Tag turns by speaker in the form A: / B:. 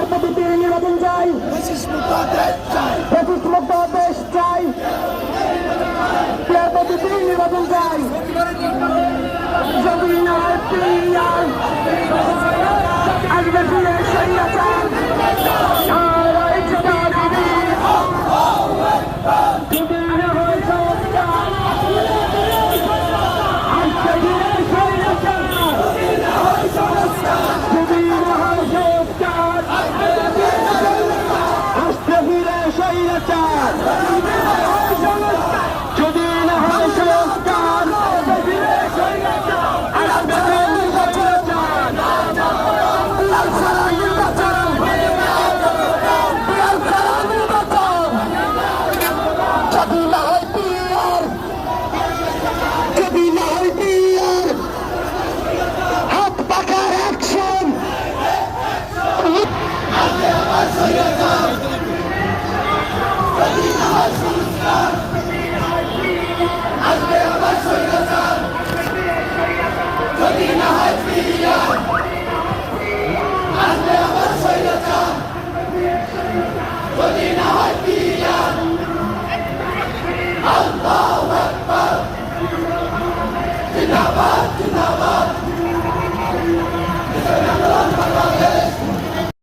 A: বিচার পদ্ধতির নির্বাচন চাই পঁচিশ মুক্ত দেশ চাই বিচার পদ্ধতির নির্বাচন চাই আদিবাসীদের সৈন্যাচার Pakistan! Jesus Cristo.